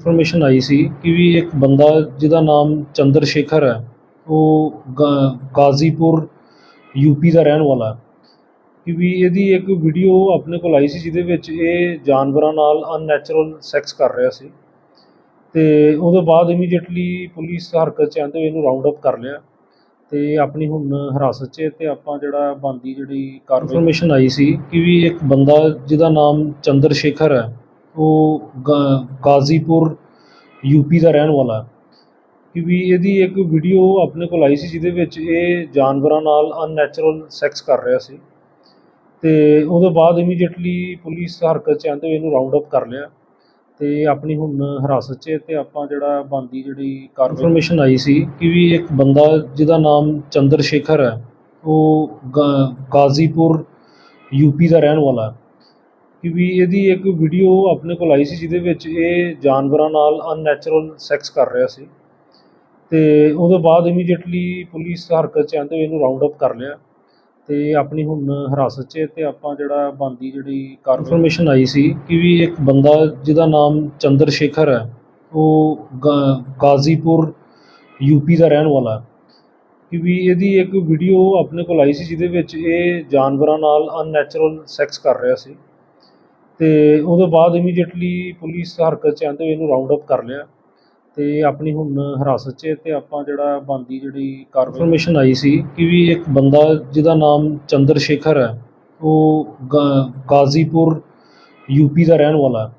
Information ਆਈ ਸੀ ਕਿ ਵੀ ਇੱਕ ਬੰਦਾ ਜਿਹਦਾ ਨਾਮ ਚੰਦਰ ਸ਼ੇਖਰ ਹੈ, ਉਹ ਗਾ- ਗਾਜ਼ੀਪੁਰ ਯੂਪੀ ਦਾ ਰਹਿਣ ਵਾਲਾ ਹੈ। ਕਿ ਵੀ ਇਹਦੀ ਇੱਕ ਵੀਡੀਓ ਆਪਣੇ ਕੋਲ ਆਈ ਸੀ ਜਿਹਦੇ ਵਿੱਚ ਇਹ ਜਾਨਵਰਾਂ ਨਾਲ ਅਨਨੈਚੁਰਲ ਸੈਕਸ ਕਰ ਰਿਹਾ ਸੀ। ਤੇ ਉਹਦੇ ਬਾਅਦ ਇਮੀਡੀਏਟਲੀ ਪੁਲਿਸ ਹਰਕਤ ਚ ਆਉਂਦੇ ਹੋਏ ਇਹਨੂੰ ਰਾਉਂਡ ਅਪ ਕਰ ਲਿਆ। ਤੇ ਆਪਣੀ ਹੁਣ ਹਿਰਾਸਤ 'ਚ ਹੈ ਤੇ ਆਪਾਂ ਜਿਹੜਾ ਬੰਦੀ ਜਿਹੜੀ ਕਾਰਵਾਈ ਇਨਫੋਰਮੇਸ਼ਨ ਆਈ ਸੀ ਕਿ ਵੀ ਇੱਕ ਬੰਦਾ ਜਿਹਦਾ ਨਾਮ ਚੰਦਰ ਸ਼ੇਖਰ ਹੈ ਉਹ ਗਾ- ਗਾਜ਼ੀਪੁਰ ਯੂਪੀ ਦਾ ਰਹਿਣ ਵਾਲਾ ਹੈ। ਕਿ ਵੀ ਇਹਦੀ ਇੱਕ ਵੀਡੀਓ ਆਪਣੇ ਕੋਲ ਆਈ ਸੀ ਜਿਹਦੇ ਵਿੱਚ ਇਹ ਜਾਨਵਰਾਂ ਨਾਲ ਅਨਨੈਚੁਰਲ ਸੈਕਸ ਕਰ ਰਿਹਾ ਸੀ। ਤੇ ਉਹਦੇ ਬਾਅਦ ਇਮੀਡੀਏਟਲੀ ਪੁਲਿਸ ਹਰਕਤ 'ਚ ਆਉਂਦੇ ਹੋਏ ਇਹਨੂੰ ਰਾਉਂਡ ਅਪ ਕਰ ਲਿਆ। ਤੇ ਆਪਣੀ ਹੁਣ ਹਿਰਾਸਤ 'ਚ ਹੈ ਤੇ ਆਪਾਂ ਜਿਹੜਾ ਬੰਦੀ ਜਿਹੜੀ ਕਾਰਵਾਈ ਆਈ ਸੀ ਕਿ ਵੀ ਇੱਕ ਬੰਦਾ ਜਿਹਦਾ ਨਾਮ ਚੰਦਰ ਸ਼ੇਖਰ ਹੈ, ਉਹ ਗਾ- ਗਾਜ਼ੀਪੁਰ ਯੂਪੀ ਦਾ ਰਹਿਣ ਵਾਲਾ ਹੈ। ਕਿ ਵੀ ਇਹਦੀ ਇੱਕ ਵੀਡੀਓ ਆਪਣੇ ਕੋਲ ਆਈ ਸੀ ਜਿਹਦੇ ਵਿੱਚ ਇਹ ਜਾਨਵਰਾਂ ਨਾਲ ਅਨਨੈਚੁਰਲ ਸੈਕਸ ਕਰ ਰਿਹਾ ਸੀ। ਤੇ ਉਹਦੇ ਬਾਅਦ ਇਮੀਡੀਏਟਲੀ ਪੁਲਿਸ ਹਰਕਤ 'ਚ ਆਉਂਦੇ ਹੋਏ ਇਹਨੂੰ ਰਾਉਂਡ ਅਪ ਕਰ ਲਿਆ। ਤੇ ਆਪਣੀ ਹੁਣ ਹਿਰਾਸਤ 'ਚ ਹੈ ਤੇ ਆਪਾਂ ਜਿਹੜਾ ਬੰਦੀ ਜਿਹੜੀ ਕਾਰਵਾਈ ਆਈ ਸੀ ਕਿ ਵੀ ਇੱਕ ਬੰਦਾ ਜਿਹਦਾ ਨਾਮ ਚੰਦਰ ਸ਼ੇਖਰ ਹੈ, ਉਹ ਗਾ- ਗਾਜ਼ੀਪੁਰ ਯੂਪੀ ਦਾ ਰਹਿਣ ਵਾਲਾ ਹੈ। ਕਿ ਵੀ ਇਹਦੀ ਇੱਕ ਵੀਡੀਓ ਆਪਣੇ ਕੋਲ ਆਈ ਸੀ ਜਿਹਦੇ ਵਿੱਚ ਇਹ ਜਾਨਵਰਾਂ ਨਾਲ ਅਨਨੈਚੁਰਲ ਸੈਕਸ ਕਰ ਰਿਹਾ ਸੀ। ਤੇ ਉਹਦੇ ਬਾਅਦ ਇਮੀਡੀਏਟਲੀ ਪੁਲਿਸ ਹਰਕਤ 'ਚ ਆਉਂਦੇ ਹੋਏ ਇਹਨੂੰ ਰਾਉਂਡ ਅਪ ਕਰ ਲਿਆ ਤੇ ਆਪਣੀ ਹੁਣ ਹਿਰਾਸਤ 'ਚ ਹੈ ਤੇ ਆਪਾਂ ਜਿਹੜਾ ਬੰਦੀ ਜਿਹੜੀ ਕਾਰਵਾਈ ਆਈ ਸੀ ਕਿ ਵੀ ਇੱਕ ਬੰਦਾ ਜਿਹਦਾ ਨਾਮ ਚੰਦਰ ਸ਼ੇਖਰ ਹੈ, ਉਹ ਗਾ- ਗਾਜ਼ੀਪੁਰ ਯੂਪੀ ਦਾ ਰਹਿਣ ਵਾਲਾ ਹੈ।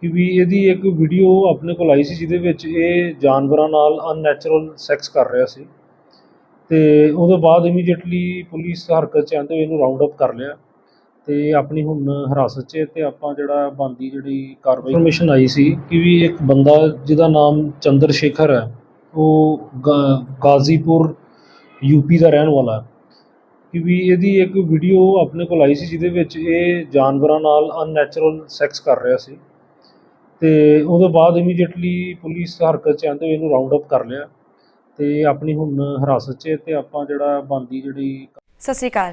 ਕਿ ਵੀ ਇਹਦੀ ਇੱਕ ਵੀਡੀਓ ਆਪਣੇ ਕੋਲ ਆਈ ਸੀ ਜਿਹਦੇ ਵਿੱਚ ਇਹ ਜਾਨਵਰਾਂ ਨਾਲ ਅਨਨੈਚੁਰਲ ਸੈਕਸ ਕਰ ਰਿਹਾ ਸੀ। ਤੇ ਉਹਦੇ ਬਾਅਦ ਇਮੀਡੀਏਟਲੀ ਪੁਲਿਸ ਹਰਕਤ 'ਚ ਆਉਂਦੇ ਹੋਏ ਇਹਨੂੰ ਰਾਉਂਡ ਅਪ ਕਰ ਲਿਆ। ਤੇ ਆਪਣੀ ਹੁਣ ਹਿਰਾਸਤ 'ਚ ਹੈ ਤੇ ਆਪਾਂ ਜਿਹੜਾ ਬੰਦੀ ਜਿਹੜੀ ਕਾਰਵਾਈ ਇਨਫੋਰਮੇਸ਼ਨ ਆਈ ਸੀ ਕਿ ਵੀ ਇੱਕ ਬੰਦਾ ਜਿਹਦਾ ਨਾਮ ਚੰਦਰ ਸ਼ੇਖਰ ਹੈ ਉਹ ਗਾਜ਼ੀਪੁਰ ਯੂਪੀ ਦਾ ਰਹਿਣ ਵਾਲਾ ਹੈ। ਕਿ ਵੀ ਇਹਦੀ ਇੱਕ ਵੀਡੀਓ ਆਪਣੇ ਕੋਲ ਆਈ ਸੀ ਜਿਹਦੇ ਵਿੱਚ ਇਹ ਜਾਨਵਰਾਂ ਨਾਲ ਅਨਨੈਚੁਰਲ ਸੈਕਸ ਕਰ ਰਿਹਾ ਸੀ। ਤੇ ਉਹਦੇ ਬਾਅਦ ਇਮੀਡੀਏਟਲੀ ਪੁਲਿਸ ਹਰਕਤ 'ਚ ਆਉਂਦੇ ਹੋਏ ਇਹਨੂੰ ਰਾਉਂਡ ਅਪ ਕਰ ਲਿਆ। ਤੇ ਆਪਣੀ ਹੁਣ ਹਿਰਾਸਤ 'ਚ ਤੇ ਆਪਾਂ ਜਿਹੜਾ ਬੰਦੀ ਜਿਹੜੀ ਸਤਿ ਸ਼੍ਰੀ ਅਕਾਲ।